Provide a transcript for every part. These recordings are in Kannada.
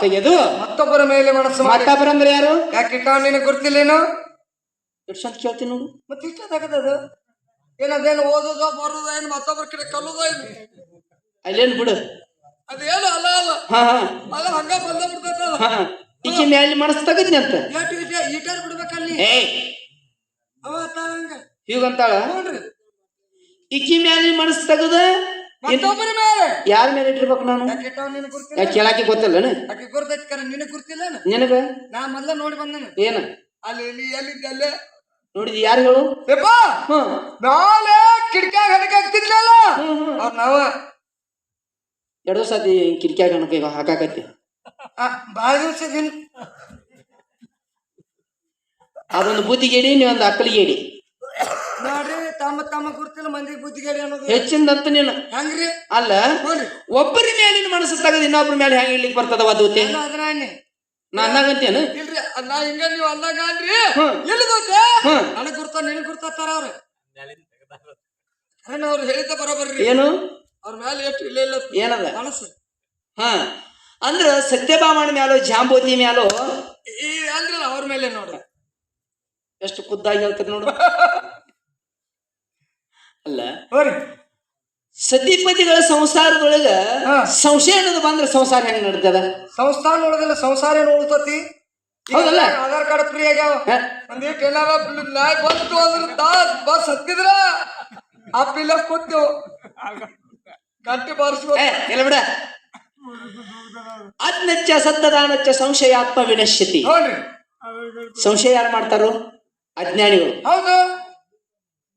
ತೆಗೆದು ಮತ್ತೊಬ್ಬರ ಮೇಲೆ ಮನಸ್ಸು ಮಾಡಿ. ಮತ್ತೊಬ್ಬರ ಅಂದ್ರೆ ಯಾರು? ಯಾಕೆ ಇಟ್ಟ ನಿನಗೆ ಗೊತ್ತಿಲ್ಲೇನು? ಎಷ್ಟು ಅಂತ ಕೇಳ್ತೀನಿ ನೋಡು. ಮತ್ತೆ ಇಷ್ಟ ತಗದದು ಏನದೇನು ಓದೋದೋ ಬರೋದೋ ಏನು ಮತ್ತೊಬ್ಬರ ಕಡೆ ಕಲ್ಲೋದೋ ಏನು? ಅಲ್ಲೇನು ಬಿಡು. ಅದೇನು ಅಲ್ಲ ಅಲ್ಲ. ಹಾ ಹಾ. ಅಲ್ಲ ಹಂಗ ಬಂದ ಅಲ್ಲಿ ಹಾ ಈಕಿ ಮ್ಯಾಲೆ ಮನಸ್ಸು ತಗದ್ನಿ ಅಂತ? ಎಷ್ಟು ವಿಷಯ ಈಟರ್ ಬಿಡ್ಬೇಕಲ್ಲಿ. ಏ. ಅವ ಹೀಗಂತಾಳ? ನೋಡ್ರಿ ಈಕಿ ಮ್ಯಾಲೆ ಮನಸ್ಸು ತಗದ ಮತ್ತೊಬ್ಬರ ಮೇಲೆ. ಯಾರ ಮೇಲೆ ಇಟ್ಟಿರ್ಬೇಕು ನಾನು? ಯಾಕೆ ಇಟ್ಟವ ನಿನಗೆ ಗೊತ್ತಿಲ್ಲ? ಯಾಕೆ ಕೇಳಾಕಿ ಗೊತ್ತಲ್ಲನ? ಆಕೆ ಗುರ್ತೈತಿ ಕರೆ ನಿನಗೆ ಗೊತ್ತಿಲ್ಲ ನಿನಗ? ನಾ ಮೊದ್ಲ ನೋಡಿ ಬಂದನು ಏನ? ಅಲ್ಲಿ ಇಲ್ಲಿ ಎಲ್ಲಿದ್ದೆ ಅಲ್ಲೇ? ನೋಡಿದ್ ಯಾರು ಹೇಳು ಯಪ್ಪ! ಹ್ಮ್. ನಾಳೆ ಕಿಟಕಿಯಾಗ ಹ್ಮ್ ಅವ್ರ ನಾವ. ಎರಡು ಸತಿ ಕಿಟಕಿಯಾಗ ಕಣಕ ಈಗ ಹಾಕಾಕತ್ತಿ. ಭಾಳ ದಿವಸ ಅದೊಂದು ಬುದ್ಧಿಗೇಡಿ ನೀವೊಂದು ಅಕ್ಕಲಿಗೇಡಿ ನೋಡ್ರಿ ತಮ್ಮ ತಮ್ಮ ಗುರ್ತಿಲ್ಲ ಮಂದಿ ಬುದ್ಧಿಗೇಡಿ ಅನ್ನೋದು ಹೆಚ್ಚಿಂದಂತ ನೀನು. ಹೆಂಗ್ರಿ? ಅಲ್ಲ ಹೋಗ್ರಿ. ಒಬ್ಬರ ಮೇಲಿನ ಮನಸ್ಸು ತಗದು ಇನ್ನೊಬ್ಬರ ಮೇಲೆ ಹೆಂಗ್ ಇಲ್ಲಿಗೆ ಬರ್ತದ ವಧುತೆ ನಾನು ಅದ್ರ ಅನ್ನಿ. ನಾ ಅನ್ನಗಂತೇನು? ಇಲ್ರಿ ಅದ್ ನಾ ಹಿಂಗ ನೀವು ಅಂದಾಗ ಅನ್ರಿ. ಹ್ಮ್. ಎಲ್ಲಿದೋತೆ ಹ್ಮ್. ನನಗ್ ಗುರ್ತ ನಿನಗ್ ಗುರ್ತಾರ ಅವ್ರ. ಅರೇನ ಅವ್ರು ಹೇಳಿದ್ದ ಬರೋಬರ್ರಿ ಏನು? ಅವ್ರ ಮೇಲೆ ಎಷ್ಟು ಇಲ್ಲ ಇಲ್ಲ. ಏನದ? ಮನಸ್ಸು. ಹಾ. ಅಂದ್ರ ಸತ್ಯಭಾಮನ ಮ್ಯಾಲೋ ಜಾಂಬೋತಿ ಮ್ಯಾಲೋ ಈ ಅಂದ್ರಲ್ಲ ಅವ್ರ ಮೇಲೆ ನೋಡ್ರಿ ಎಷ್ಟು ಖುದ್ದಾಗಿ ಹೇಳ್ತಾರೆ ನೋಡು. ಅಲ್ಲ ಸತಿಪತಿಗಳ ಸಂಸಾರದೊಳಗ. ಸಂಶಯ ಅನ್ನೋದು ಬಂದ್ರೆ ಸಂಸಾರ ಹೆಂಗ್ ನಡ್ತದ? ಸಂಸ್ಥಾನ ಸಂಸಾರ ಏನು ಹೌದಲ್ಲ? ಆಧಾರ್ ಕಾರ್ಡ್ ಫ್ರೀ ಆಗ್ಯಾವ? ಒಂದಿಟ್ಟು ಏನಾರ ನಾಯಿ ಬಂತು ಅಂದ್ರೆ ತಾ ಬಸ್ ಹತ್ತಿದ್ರ ಆ ಪಿಲ್ಲ ಕೂತೀವು ಗಂಟೆ ಬಾರಿಸ್ಕೊ. ಇಲ್ಲ ಬಿಡ. ಅದ್ನಚ್ಚ ಸತ್ತದಾನಚ್ಚ ಸಂಶಯಾತ್ಮ ವಿನಶ್ಯತಿ ಸಂಶಯ ಯಾರು ಮಾಡ್ತಾರೋ? ಅಜ್ಞಾನಿಗಳು. ಹೌದು.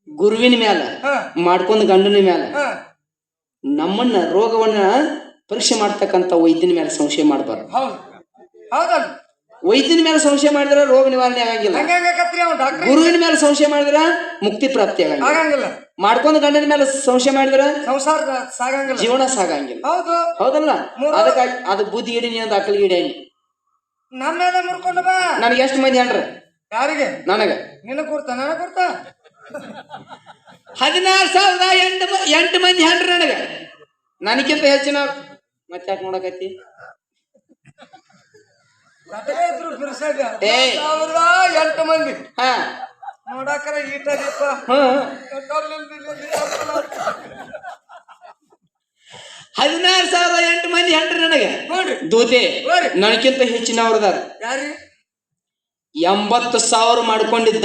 ಗುರುವಿನ ಮ್ಯಾಲ ಮಾಡ್ಕೊಂಡ ಗಂಡನ ಮ್ಯಾಲ ನಮ್ಮನ್ನ ರೋಗವನ್ನ ಪರೀಕ್ಷೆ ಮಾಡ್ತಕ್ಕಂತ ವೈದ್ಯನ ಮೇಲೆ ಸಂಶಯ ಮಾಡಬಾರ್ದು. ಹೌದು. ಹೌದಲ್ಲ. ವೈದ್ಯನ ಮೇಲೆ ಸಂಶಯ ಮಾಡಿದ್ರೆ ರೋಗ ನಿವಾರಣೆ ಆಗಂಗಿಲ್ಲ. ಗುರುವಿನ ಮೇಲೆ ಸಂಶಯ ಮಾಡಿದ್ರ ಮುಕ್ತಿ ಪ್ರಾಪ್ತಿ ಆಗಂಗಿಲ್ಲ. ಮಾಡ್ಕೊಂಡು ಗಂಡನ ಮೇಲೆ ಸಂಶಯ ಮಾಡಿದ್ರ ಸಂಸಾರ ಸಾಗಂಗಿಲ್ಲ. ಜೀವನ ಸಾಗಂಗಿಲ್ಲ. ಹೌದು. ಹೌದಲ್ಲ? ಅದಕ್ಕಾಗಿ ಅದು ಬುದ್ಧಿ ಇಡೀನಿ ಅಂತ ಅಕ್ಕಲಿಗೆ ಗಿಡಿ ನಮ್ಮ ಮೇಲೆ ಮುರ್ಕೊಂಡು ಬಾ. ನನಗೆ ಎಷ್ಟು ಮಂದಿ ಹೇಳ್ರ ಯಾರಿಗೆ? ನನಗೆ. ನಿನ್ನ ಕೊಡ್ತ ನಾನು ಕೊಡ್ತ ಹದಿನಾರು ಸಾವಿರದ ಎಂಟು ಎಂಟು ಮಂದಿ ಹೇಳ್ರಿ ನನಗೆ. ನನಗಿಂತ ಹೆಚ್ಚಿನ ಮತ್ತೆ ಯಾಕೆ ನೋಡಕತ್ತಿ? ಇದ್ರು ಬಿರ್ಸದ ಏ. ಸಾವಿರದ ಎಂಟು ಮಂದಿ. ಹಾ. ನೋಡಾಕರ ಈಟ ದೀಪ ಹ್ಮ್ ಇಲ್ಲಿಂದ. ಹದಿನಾರು ಸಾವಿರದ ಎಂಟು ಮಂದಿ ಹೇಳ್ರಿ ನನಗೆ. ನೋಡ್ರಿ. ದೂತೆ ಬರ್ರಿ. ನನಗಿಂತ ಹೆಚ್ಚಿನವ್ರದಾರ. ಯಾರಿ? ಎಂಬತ್ತು ಸಾವಿರ ಮಾಡ್ಕೊಂಡಿದ್ದ.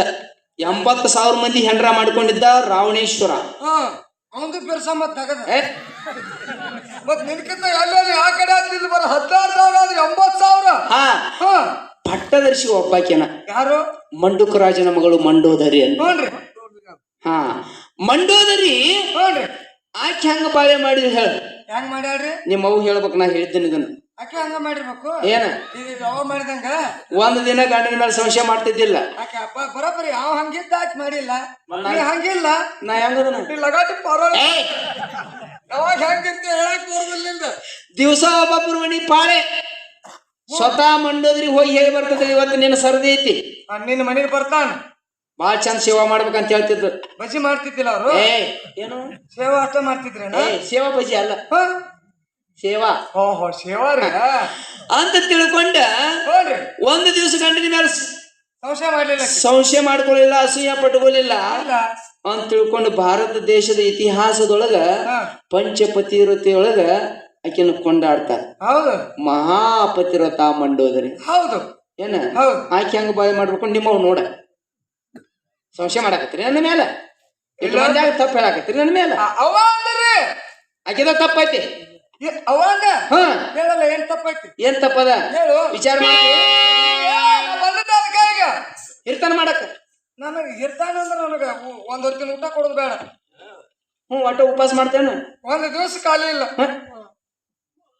ಎಂಬತ್ತು ಸಾವಿರ ಮಂದಿ ಹೆಂಡ್ರ ಮಾಡ್ಕೊಂಡಿದ್ದ ರಾವಣೇಶ್ವರ. ಹಾ ಅವಂದು ಬಿರ್ಸ ಮತ್ ತಗದ ಏ, ಮತ್ ನಿನ್ಕಿಂತ ಎಲ್ಲೆಲ್ಲಿ ಆ ಕಡೆ ಬರ ಹದಿನಾರು ಸಾವಿರ ಆದ್ರೆ ಎಂಬತ್ ಸಾವಿರ? ಹಾ. ಹಾ. ಪಟ್ಟದರ್ಶಿ ಒಬ್ಬಾಕೆನ. ಯಾರು? ಮಂಡುಕ ರಾಜನ ಮಗಳು ಮಂಡೋದರಿ ಅಂತ. ನೋಡ್ರಿ ಹಾ. ಮಂಡೋದರಿ ನೋಡ್ರಿ ಆಕೆ ಹೆಂಗ ಬಾಳೆ ಮಾಡಿದ್ರಿ ಹೇಳ. ಹೆಂಗ್ ಮಾಡ್ಯಾಳ್ರಿ? ನಿಮ್ಮ ಅವು ಹೇಳ್ಬೇಕು ನಾ ಹೇಳ್ತೀನಿ ಇದನ್ನ ಆಕೆ ಹಂಗ ಮಾಡಿರ್ಬೇಕು? ಏನ? ಈಗ ಅವ ಮಾಡಿದಂಗ? ಒಂದ್ ದಿನ ಗಂಡನ ಮೇಲೆ ಸಂಶಯ ಮಾಡ್ತಿದ್ದಿಲ್ಲ. ಆಕೆ ಅಪ್ಪ ಬರೋಬ್ಬರಿ ಯಾವ ಹಂಗಿದ್ದ ಆಕೆ ಮಾಡಿಲ್ಲ. ನೀ ಹಂಗಿಲ್ಲ. ನಾ ಹೆಂಗದನ ನೀ ಲಗಾಟಿ ಪರೋಳ. ಯಾವಾಗ ಹೆಂಗಿಂತ ಹೇಳಕ್ ಬರೋದಿಲ್ಲ ನಿಂದ. ದಿವಸ ಒಬ್ಬೊಬ್ಬರು ಮನಿ ಪಾಳೆ. ಸ್ವತಃ ಮಂಡೋದ್ರಿ ಹೋಗಿ ಹೇಳಿ ಬರ್ತದೆ ಇವತ್ತು ನಿನ್ನ ಸರದಿ ಐತಿ. ನಿನ್ನ ಮನೆಗೆ ಬರ್ತಾನ. ಬಾಳ ಚಂದ ಸೇವಾ ಮಾಡ್ಬೇಕಂತ ಹೇಳ್ತಿದ್ರು. ಬಜಿ ಮಾಡ್ತಿದ್ದಿಲ್ಲ ಅವರು? ಏನು? ಸೇವಾ ಅಷ್ಟ ಮಾಡ್ತಿದ್ರೇನ? ಸೇವಾ ಬಜಿ ಅಲ್ಲ. ಸೇವಾ. ಓಹೋ ಸೇವಾ ರೀ ಅಂತ ತಿಳ್ಕೊಂಡ ನೋಡ್ರಿ. ಒಂದು ದಿವಸ ಗಂಡನ ಮೇಲೆ ಸಂಶಯ ಮಾಡಲಿಲ್ಲ ಸಂಶಯ ಮಾಡ್ಕೊಳ್ಳಿಲ್ಲ ಅಸೂಯ ಪಟ್ಕೊಳ್ಳಿಲ್ಲ ಅಂತ ತಿಳ್ಕೊಂಡು ಭಾರತ ದೇಶದ ಇತಿಹಾಸದೊಳಗ ಪಂಚಪತಿ ಪಂಚಪತಿವ್ರತೆಯೊಳಗ ಆಕೆನ ಕೊಂಡಾಡ್ತಾರೆ. ಹೌದು. ಮಹಾಪತಿವ್ರತ ಮಂಡೋದರಿ. ಹೌದು. ಏನ? ಹೌದು. ಆಕೆ ಹಂಗ ಬಾಯ್ ಮಾಡ್ಬೇಕು ನಿಮ್ಮವ್ ನೋಡ. ಸಂಶಯ ಮಾಡಾಕತ್ರಿ ನನ್ನ ಮೇಲೆ? ಇಲ್ಲ. ತಪ್ಪು ಹೇಳಾಕತ್ರಿ ನನ್ನ ಮೇಲೆ? ಆಕಿದ ತಪ್ಪೈತಿ. ಏ, ಅವ ಅಂದ ಹ. ಹೇಳಲ್ಲ ಏನ್ ತಪ್ಪೈತಿ ಏನ್ ತಪ್ಪದ? ಹೇಳು. ವಿಚಾರ ಮಾಡಿ ಬಂದದ್ದ ಇರ್ತಾನ ಮಾಡಕ. ನನಗೆ ಇರ್ತಾನ ಅಂದ್ರೆ ನನಗ ಒಂದ್ ಹೊತ್ತಿನ ಊಟ ಕೊಡೋದು ಬೇಡ. ಹ್ಞೂ ಒಟ್ಟು ಉಪವಾಸ ಮಾಡ್ತೇನೆ. ಒಂದ್ ದಿವಸ ಖಾಲಿ ಇಲ್ಲ?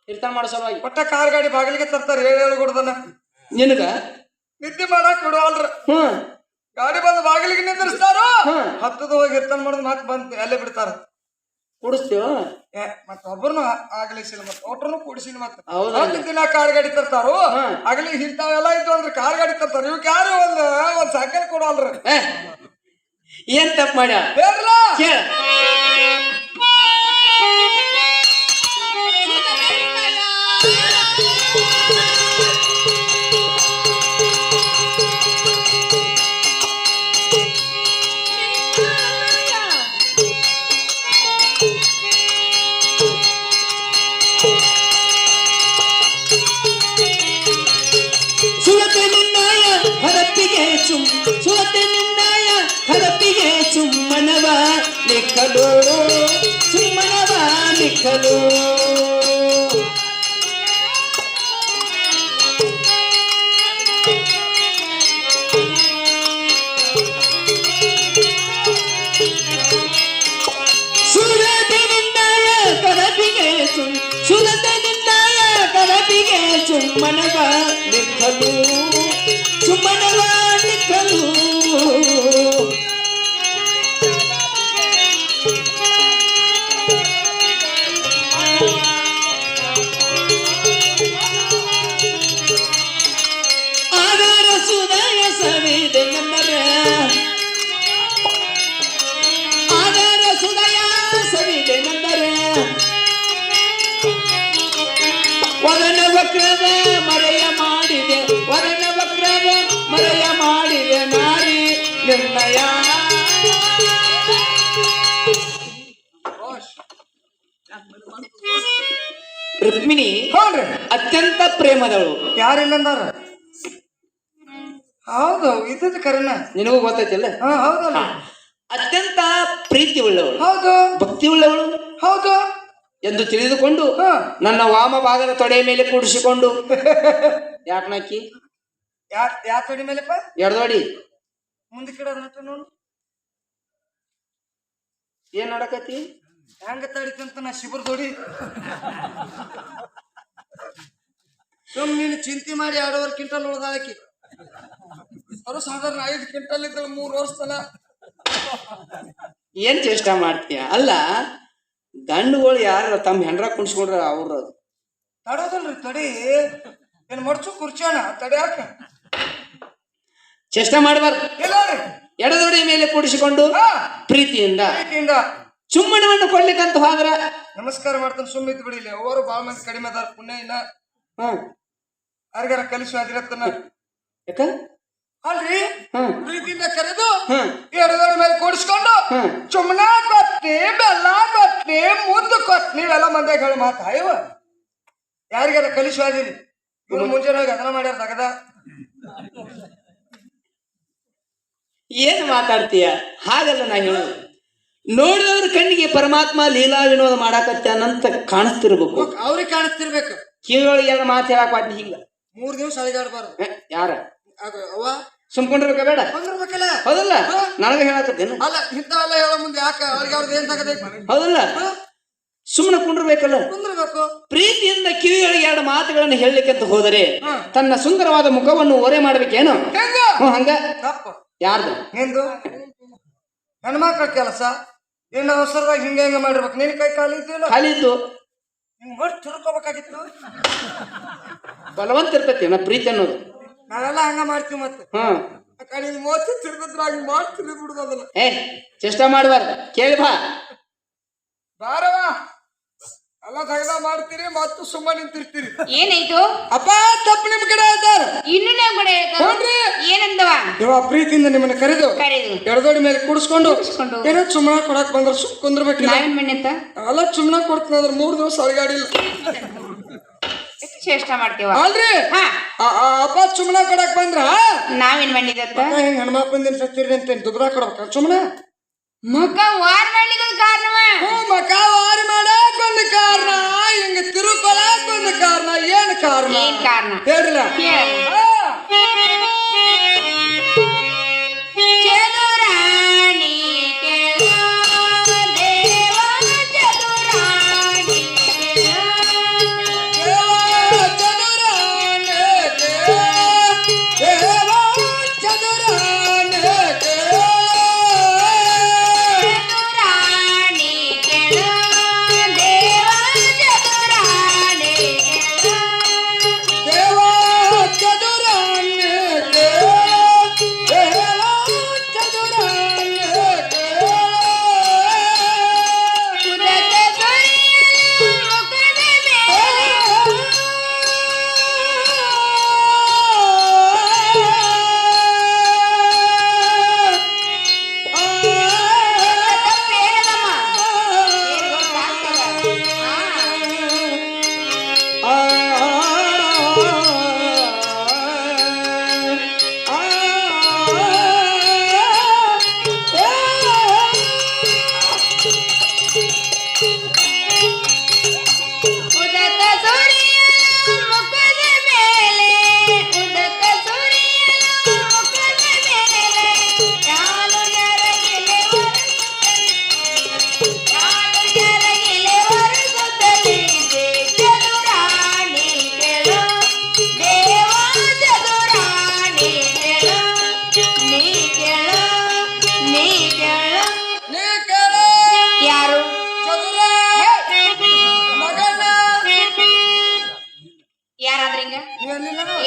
ಇರ್ತಾನ ಮಾಡೋ ಸಲುವಾಗಿ. ಒಟ್ಟ ಕಾರ್ ಗಾಡಿ ಬಾಗಿಲಿಗೆ ತರ್ತಾರ ಹೇಳಿ ಹೇಳಿ ಕೊಡ್ದನ ನಿನಗ? ನಿದ್ದೆ ಮಾಡಕ್ ಬಿಡುವಲ್ರ ಹ್ಮ್. ಗಾಡಿ ಬಂದು ಬಾಗಿಲಿಗೆ ನಿಂದಿರ್ಸ್ತಾರೋ? ಹ್ಮ್. ಹತ್ತದ ಹೋಗಿ ಇರ್ತಾನ ಮಾಡೋದು ಮತ್ತೆ ಬಂದ್ ಅಲ್ಲೇ ಬಿಡ್ತಾರ. ಕುಡಿಸ್ತೀವ? ಮತ್ತ ಒಬ್ಬರನು ಆಗ್ಲಿಸಿಲ್ಲ ಮತ್ತ ಒಟ್ರನು ಕೂಡಿಸಿಲ್ಲ ಮತ್ತ. ಹೌದಲ್ಲ? ಹತ್ತು ದಿನ ಕಾರ್ ಗಾಡಿ ತರ್ತಾರು ಆಗಲಿ ಇಂಥವೆಲ್ಲ ಇದ್ದು ಅಂದ್ರೆ ಕಾರ್ ಗಾಡಿ ತರ್ತಾರ ಇವಕ್ ಯಾರು ಒಂದ್ ಒಂದ್ ಸೈಕಲ್ ಕೊಡಲ್ರಿ? ಏನ್ ತಪ್ಪು ಮಾಡ್ಯ? ಹೇಳ್ರಲ್ಲ ಕೇಳ. ಕರಪಿಗೆ ಚುಮ್ ಸುರತೆ ನಿನ್ನಾಯ ಕರಪಿಗೆ ಚುಮ್ಮನವ ನಿಕ್ಕಲು ಚುಮ್ಮನವ ನಿಕ್ಕಲು ಸುರತೆ ನಿನ್ನಾಯ ಕರಪಿಗೆ ಚುಮ್ ಸುರತೆ ನಿನ್ನಾಯ ಕರಪಿಗೆ ಚುಮ್ಮನವ ನಿಕ್ಕಲು ವಕ್ರದ ಮರೆಯ ಮಾಡಿದೆ. ವರನ ವಕ್ರವ ಮರೆಯ ಮಾಡಿದೆ ನಾರಿ. ನಿರ್ಣಯ. ರುಕ್ಮಿಣಿ ಹೌದ್ರಿ. ಅತ್ಯಂತ ಪ್ರೇಮದವಳು ಯಾರಿಲ್ಲ ಅಂದಾರ ಹೌದು ಇದ್ದದ್ದು ಕರೆನ ನಿನಗೂ ಗೊತ್ತೈತಿಲ್ಲ ಹಾ ಹೌದಲ್ಲ. ಅತ್ಯಂತ ಪ್ರೀತಿ ಉಳ್ಳವಳು ಹೌದು. ಭಕ್ತಿ ಉಳ್ಳವಳು ಹೌದು. ಎಂದು ತಿಳಿದುಕೊಂಡು ನನ್ನ ವಾಮ ಭಾಗದ ತೊಡೆಯ ಮೇಲೆ ಕೂಡಿಸಿಕೊಂಡು. ಯಾಕನಾಕಿ? ಯಾ ಯಾವ ತೊಡೆ ಮೇಲೆಪ್ಪ? ಎಡದೋಡಿ ಮುಂದೆ ಕಿಡೋದ್ ನಟ ನೋಡು. ಏನ್ ನಡಕತಿ? ಹೆಂಗ ತಡಿತಂತ ನಾ ಶಿಬಿರ ತೊಡಿ ಸುಮ್ ನೀನು ಚಿಂತೆ ಮಾಡಿ ಎರಡೂವರೆ ಕ್ವಿಂಟಲ್ ಉಳ್ದಾಳಕಿ ಅವರು ಸಾಧಾರಣ ಐದು ಕ್ವಿಂಟಲ್ ಇದ್ರೆ ಮೂರು ವರ್ಷ ತನ ಏನ್ ಚೇಷ್ಟ ಮಾಡ್ತೀಯ? ಅಲ್ಲ ಗಂಡುಗಳು ಯಾರ ತಮ್ಮ ಹೆಂಡ್ರ ಕುಣಿಸ್ಕೊಂಡ್ರ ಅವ್ರ ತಡೋದಲ್ರಿ ತಡಿ. ಏನ್ ಮಡ್ಚು ಕುರ್ಚೋಣ ತಡ್ಯಾಕ ಚೇಷ್ಟ ಮಾಡಬಾರ್ದು ಇಲ್ಲ ರೀ. ಎಡದೊಡೆಯ ಮೇಲೆ ಕೂಡಿಸಿಕೊಂಡು ಹಾ. ಪ್ರೀತಿಯಿಂದ. ಪ್ರೀತಿಯಿಂದ. ಚುಮ್ಮನವನ್ನು ಕೊಡ್ಲಿಕ್ಕಂತ ಹೋದ್ರ? ನಮಸ್ಕಾರ ಮಾಡ್ತಾನೆ ಸುಮ್ಮಿತ್ ಇದ್ ಬಿಡಿಲಿ ಅವರು ಬಾಳ ಮಂದಿ ಕಡಿಮೆ ಅದಾರ ಪುಣ್ಯ ಇಲ್ಲ. ಹ. ಯಾರಿಗಾರ ಕಲಿಸು ಅದಿರತ್ತನ. ಯಾಕ? ಅಲ್ರಿ ಪ್ರೀತಿಯಿಂದ ಕರೆದು ಹ ಮೇಲೆ ಕೂಡಿಸ್ಕೊಂಡು. ಚುಮ್ನ ಕೊಟ್ನಿ ಬೆಲ್ಲ ಕೊಟ್ನಿ ಮುದ್ದು ಕೊಟ್ನಿ ನೀವೆಲ್ಲ ಮಂದೆ ಹೇಳಿ ಮಾತಾ ಇವ ಯಾರಿಗಾರ ಕಲಿಸು ಅದಿರಿ ಇವ್ರು ಮುಂಜಾನೆ ಹೋಗಿ ಅದನ್ನ ಮಾಡ್ಯಾರ ತಗದ ಏನ್ ಮಾತಾಡ್ತೀಯ? ಹಾಗಲ್ಲ ನಾ ಹೇಳೋದು. ನೋಡಿದವ್ರ ಕಣ್ಣಿಗೆ ಪರಮಾತ್ಮ ಲೀಲಾ ವಿನೋದ ಮಾಡಾಕತ್ತಾನಂತ ಕಾಣಿಸ್ತಿರ್ಬೇಕು. ಅವ್ರಿಗೆ ಕಾಣಿಸ್ತಿರ್ಬೇಕು. ಕಿವಿಯೊಳಗೆ ಎರಡು ಮಾತು ಹೇಳಕ್ ಹಿಂಗ? ಮೂರ್ ದಿವಸ ಅಳಿಗಾಡ್ಬಾರ್ದು ಯಾರ? ಸುಮ್ಕೊಂಡಿರ್ಬೇಕ ಬೇಡ. ಬಂದಿರ್ಬೇಕಲ್ಲ ಹೌದಲ್ಲ? ನನಗ ಹೇಳಕತ್ತೇನು ಅಲ್ಲ ಇಂಥವೆಲ್ಲ ಹೇಳೋ ಮುಂದೆ ಯಾಕೆ ಅವ್ರಿಗೆ ಅವ್ರದ್ದು ಏನ್ ತಗದೈತಿ ಹೌದಲ್ಲ? ಸುಮ್ಮನೆ ಕುಂಡ್ರಬೇಕಲ್ಲ ಕುಂದ್ರಬೇಕು. ಪ್ರೀತಿಯಿಂದ ಕಿವಿಯೊಳಗೆ ಎರಡು ಮಾತುಗಳನ್ನು ಹೇಳಲಿಕ್ಕೆ ಅಂತ ಹೋದರೆ ತನ್ನ ಸುಂದರವಾದ ಮುಖವನ್ನು ಓರೆ ಮಾಡ್ಬೇಕೇನು? ಹೆಂಗ? ಹ್ಞೂ ಹಂಗ. ಯಾರ್ದು? ನಿಂದು? ಹೆಣ್ಮಕ್ಳ ಕೆಲಸ. ನಿನ್ನ ಅವಸರದಾಗ ಹಿಂಗೆ ಹಿಂಗ ಮಾಡಿರ್ಬೇಕು. ನಿನ್ ಕೈ ಕಾಲು ಇದ್ದಿಲ್ಲ? ಖಾಲಿ ಇದ್ದು. ಹಿಂಗ್ ಒಟ್ಟು ಬಲವಂತ ಇರ್ತೈತಿ ಪ್ರೀತಿ ಅನ್ನೋದು? ನಾವೆಲ್ಲ ಹಂಗ ಮಾಡ್ತೀವಿ ಮತ್ತೆ. ಹ್ಮ್. ಆ ಕಡೆ ಹಿಂಗ್ ಮೋತಿ ತಿರ್ಗಿದ್ರ ಹಂಗ್ ಮಾಡ್ತೀರಿ ಅದನ್ನ ಏ ಚೇಷ್ಟ ಮಾಡಬಾರ್ದು. ಕೇಳಿ ಬಾ. ಬಾರವ ಎಲ್ಲ ತಗದ ಮಾಡ್ತೀರಿ ಮತ್ತು ಸುಮ್ಮ ನಿಂತಿರ್ತೀರಿ. ಏನಾಯ್ತು? ಅಪ್ಪ ತಪ್ಪು ನಿಮ್ ಕಡೆ ಇದ್ದಾರ ಇನ್ನು ನಾವು ಕಡೆ ಹೋಗ್ರಿ. ಏನಂದವ? ಇವ ಪ್ರೀತಿಯಿಂದ ನಿಮ್ಮನ್ನ ಕರೆದು ಕರೆದು. ಎಡದೋಡಿ ಮೇಲೆ ಕೂಡಿಸ್ಕೊಂಡು ಕೂಡಿಸ್ಕೊಂಡು. ಏನೋ ಸುಮ್ಮನೆ ಕೊಡಕ್ ಬಂದ್ರ ಸುಮ್ ಕುಂದ್ರಬೇಕಿಲ್ಲ. ನಾವೇನ್ ಮಣ್ಣೆತ್ತ ಎಲ್ಲ ಸುಮ್ಮನೆ ಕೊಡ್ತೀನಿ ಅದ್ರ ಮೂರ್ ದಿವಸ ಅಳಗಾಡಿಲ್ಲ ಎಷ್ಟು ಚೇಷ್ಟ ಮಾಡ್ತೀವ. ಅಲ್ರಿ ಹಾ. ಆ- ಆ ಅಪ್ಪ ಸುಮ್ಮನೆ ಕೊಡಕ್ ಬಂದ್ರ? ನಾವೇನ್ ಮಾಡಿದತ್ತ ಹಿಂಗ ಹನುಮಪ್ಪಂದಿನ ಸತ್ತಿರಿ ಅಂತ ದುಬ್ರ ಕೊಡ್ಬೇಕ? ಸುಮ್ಮನೆ ಮಕ್ಕ ವಾರ ಮಾಡ್ಲಿಕ್ಕೆ ಕಾರಣವ. ಮಕ ವಾರಿ ಮಾಡಕ್ ಒಂದು ಕಾರಣ ಹಿಂಗ ತಿರುಕೊಳಕ್ ಒಂದು ಕಾರಣ ಏನ್ ಕಾರಣ? ಏನ್ ಕಾರಣ? ಹೇಳ್ರಲ್ಲ?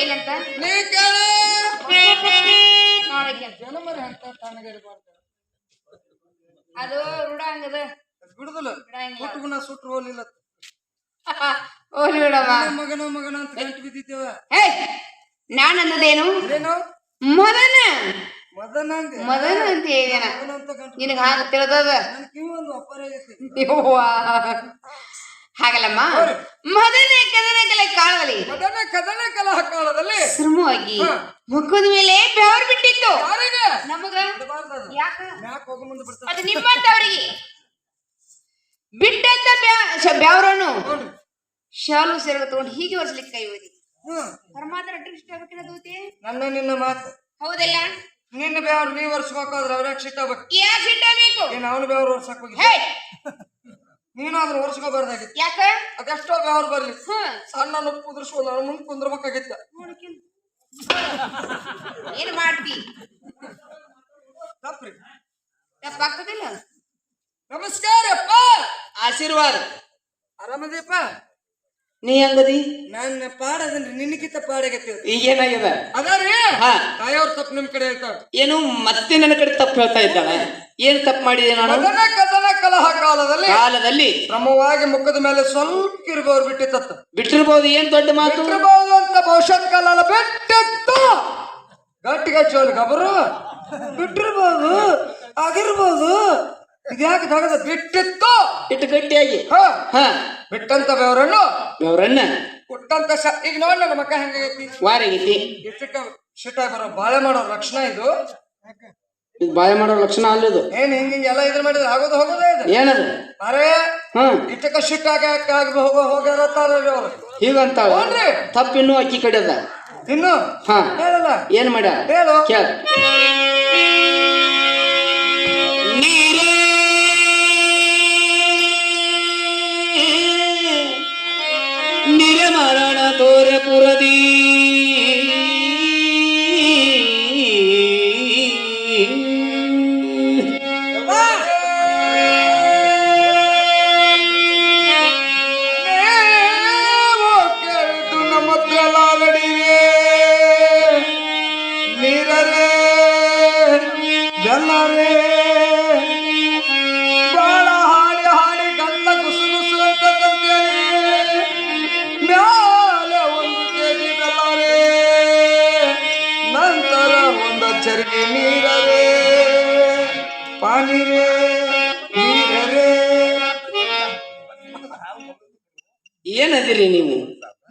ಏನಂತ? ನೀ ಕೇಳು. ನೋಡಕ್ಕೆ. ಜನಮರಿ ಅಂತ ಅದು ರೂಢ ಹಂಗದ? ಬಿಡುದಿಲ್ಲ. ಬಿಡಂಗಿಲ್ಲ. ಸುಟ್ರು ಹೋಲಿಲ್ಲ ಮಗನ ಮಗನ ಅಂತ ಗಂಟು ಬಿದ್ದಿದ್ದೇವ. ಹೇ ನಾನು ಅನ್ನೋದೇನು? ಏನು? ಮದನ. ಮದನ ಅಂದೆ. ಮದನ ಅಂತ ಹೇಳಿದೇನ? ಅಂತ ನಿನಗ ಹಾಗ ತಿಳಿದದ? ಕಿವಿ ಒಂದು ಅಪ್ಪರ ಆಗೈತಿ ಯವ್ವಾ. ಹಾಗಲ್ಲಮ್ಮ? ಮೊದಲನೇ ಕದನ ಕಲೆ ಕಾಲದಲ್ಲಿ. ಮೊದಲನೇ ಕದನ ಕಲ ಕಾಲದಲ್ಲಿ. ಶ್ರಮವಾಗಿ. ಮುಖದ ಮೇಲೆ ಬೆವರ್ ಬಿಟ್ಟಿತ್ತು. ನಮಗ. ಯಾಕ? ಹೋಗ ಮುಂದೆ ಬಿಡ್ತಾರೆ ಅದು ನಿಮ್ಮಂತವ್ರಿಗೆ. ಬಿಟ್ಟಂತ ಬೆವರನ್ನು ಶಾಲು ಸೇರ ತಗೊಂಡು ಹೀಗೆ ಒರೆಸ್ಲಿಕ್ಕೆ ಕೈ ಓದಿ ಪರಮಾತ್ಮ ಇಷ್ಟ ಆಗ್ಬೇಕಿಲ್ಲ ದೂತಿ. ನನ್ನ ನಿನ್ನ ಮಾತು. ಹೌದಲ್ಲ? ನಿನ್ನ ಬೇವ್ರು ನೀ ಒರೆಸ್ಬೇಕಾದ್ರೆ ಅವ್ರ ಯಾಕೆ ಆಗ್ಬೇಕು ಯಾಕೆ ಸಿಟ್ಟಬೇಕು ಏನ್ ಅವನು ಬೇವ್ರು ವರ್ಷಕ್ ಹೋಗಿ ವರ್ಷಕ್ಕೆ ಅದ್ರ ಯಾಕೆ ಯಾಕ? ಅದೆಷ್ಟೋ ಬೇವ್ರು ಬರ್ಲಿ. ಸಣ್ಣ ಸಣ್ಣ ಕುದುರ್ಸ್ಕೊಂಡು ಅವ್ನ ಮುಂದೆ ಕುಂದ್ರಬೇಕಾಗಿತ್ತ. ಏನ್ ಮಾಡ್ತಿ? ತಪ್ಪ್ರಿ. ತಪ್ಪಾಗ್ತದಿಲ್ಲ ನಮಸ್ಕಾರ ಅಪ್ಪ. ಆಶೀರ್ವಾದ. ಆರಾಮದೀಪ ನೀ ಹೆಂಗದಿ? ನನ್ನ ಪಾಡದನ್ರಿ ನಿನ್ನಕ್ಕಿಂತ ಪಾಡಾಗೈತಿ ಈಗ ಏನಾಗ್ಯದ? ಅದಾರಿ ಹಾ. ತಾಯವ್ರ ತಪ್ಪು ನಿಮ್ ಕಡೆ ಇರ್ತಾವ ಏನು ಮತ್ತೆ ನನ್ನ ಕಡೆ ತಪ್ಪು ಹೇಳ್ತಾ ಇದ್ದಾಳೆ? ಏನ್ ತಪ್ಪು ಮಾಡಿದೆ ನಾನು? ಕಲಹ ಕಾಲದಲ್ಲಿ ಕಾಲದಲ್ಲಿ ಕ್ರಮವಾಗಿ ಮುಖದ ಮೇಲೆ ಸ್ವಲ್ಪ ಇರ್ಬೋದು ಬಿಟ್ಟಿತ್ತ ಬಿಟ್ಟಿರ್ಬೋದು ಏನ್ ದೊಡ್ಡ ಮಾತು? ಬಿಟ್ಟಿರಬಹುದು ಅಂತ ಭವಿಷ್ಯತ್ ಕಾಲ ಬಿಟ್ಟಿತ್ತು ಗಟ್ಟಿಗೆ ಚೋಲ್ ಗಬರು. ಬಿಟ್ಟಿರ್ಬೋದು ಆಗಿರ್ಬೋದು. ಇದ್ಯಾಕೆ ತಗದ? ಬಿಟ್ಟಿತ್ತು ಇಟ್ಟು ಗಟ್ಟಿಯಾಗಿ. ಹ. ಹ. ಬಿಟ್ಟಂತ ಬೆವರನ್ನು? ಅವ್ರನ್ನ ಕೊಟ್ಟಂತ ಈಗ ನೋಡಿ ನನ್ನ ಮಕ್ಕ ಹೆಂಗೈತಿ. ವಾರಗೈತಿ. ಇಷ್ಟಕ್ಕ ಶಿಟ ಬರೋ ಬಾಳೆ ಮಾಡೋ ಲಕ್ಷಣ ಇದು. ಇದು ಬಾಯ ಮಾಡೋ ಲಕ್ಷಣ ಅಲ್ಲದು ಏನ್ ಹಿಂಗ ಎಲ್ಲ ಇದ್ರ ಮಾಡಿದ್ರೆ ಆಗೋದು ಹೋಗೋದೇ ಇದು. ಏನದು? ಅರೆ ಹ್ಮ್. ಇಟ್ಟಕ್ಕ ಶಿಟ್ ಆಗಿ ಆಗಿ ಹೋಗೋ ಹೋಗ್ಯಾರತ್ತಾರ್ರಿ ಅವ್ರು. ಹೀಗಂತಾಳ. ಹ್ಞೂನ್ರಿ. ತಪ್ಪಿನ್ನು ಇನ್ನೂ ಅಕ್ಕಿ ಕಡೆದ ಇನ್ನು? ಹಾ. ಹೇಳಲ್ಲ. ಏನ್ ಮಾಡ? ಹೇಳು. ಕೇಳ. ನೀರೇ ಮಾರಣ ತೋರೆ ಪುರದಿ. ಏನದಿರಿ ನೀವು?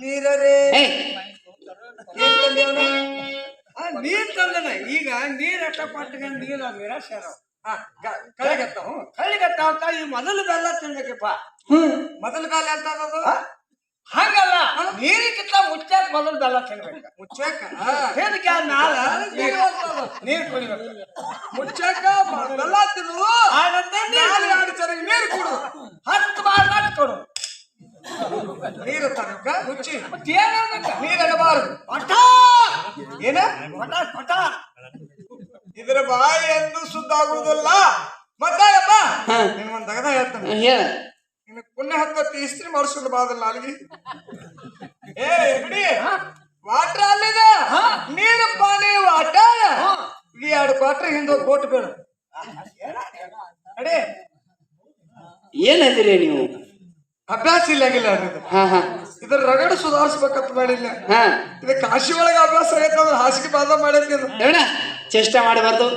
ನೀರರೇ. ನೀರ್ ತಂದನ. ಈಗ ನೀರ್ ಎಷ್ಟ ಕೊಟ್ಟಿಗೆ ನೀರ್ ನೀರ ಸೇರವ ಕಳಿಗತ್ತಾವ ಕಳಿಗತ್ತಾವ ಈ ಮೊದಲು ಬೆಲ್ಲ ತಿನ್ಬೇಕಪ್ಪ ಮೊದಲು ಕಾಲ ಅಂತ ಅನ್ನೋದು ಹಂಗಲ್ಲ. ನೀರಿಗಿಂತ ಮುಚ್ಚಾಕ ಮೊದಲು ಬೆಲ್ಲ ತಿನ್ಬೇಕು. ಮುಚ್ಚಾಕ? ಏನಕ್ಕೆ ನಾಳ? ನೀರು. ಕುಡಿಬೇಕು. ಮುಚ್ಚಾಕ? ಬೆಲ್ಲ ತಿನ್ನು. ನಾಳೆ ಎರಡು ಚೆನ್ನಾಗಿ ನೀರು ಕುಡು. ಹತ್ತು ಬಾರ್ ಕೊಡು. ನೀರು ತನಕ ಮುಚ್ಚಿ ನೀರ್ ಇಡಬಾರದು ಪಟ ಏನ? ಪಟ ಪಟ ಇದ್ರ ಬಾಯಿ ಎಂದು ಶುದ್ಧ ಆಗುವುದಿಲ್ಲ ಮತ್ತಾಯಪ್ಪ. ನಿನ್ ಒಂದ್ ತಗದ ಹೇಳ್ತಾನೆ. ಹೇಳ. ನಿನ್ನ ಪುಣ್ಯ ಹತ್ತತ್ತಿ ಇಸ್ತ್ರಿ ಮಾಡಿಸ್ಕೊಂಡು ಬಾದಲ್ಲ ಅಲ್ಲಿಗೆ ಏ ಬಿಡಿ. ವಾಟರ್ ಅಲ್ಲಿದೆ. ನೀರು ಪಾನಿ ವಾಟರ್. ಈ ಎರಡು ಕ್ವಾಟ್ರ್ ಹಿಂದೆ ಕೋಟ್ ಬೇಡ ಅಡೇ. ಏನದಿರಿ ನೀವು? ಅಭ್ಯಾಸ ಇಲ್ಲಾಗಿಲ್ಲ ಇದು ಹಾ ಹಾ. ಇದ್ರ ರಗಡ ಸುಧಾರಿಸ್ಬೇಕಂತ ಮಾಡಿಲ್ಲ. ಹಾ. ಇದು ಕಾಶಿ ಒಳಗೆ ಅಭ್ಯಾಸ ಆಗೈತೆ ಅಂದ್ರೆ ಹಾಸಿಗೆ ಬಾದ ಮಾಡೈತಿ ಇದು ನೋಡ ಚೇಷ್ಟ ಮಾಡಬಾರ್ದು.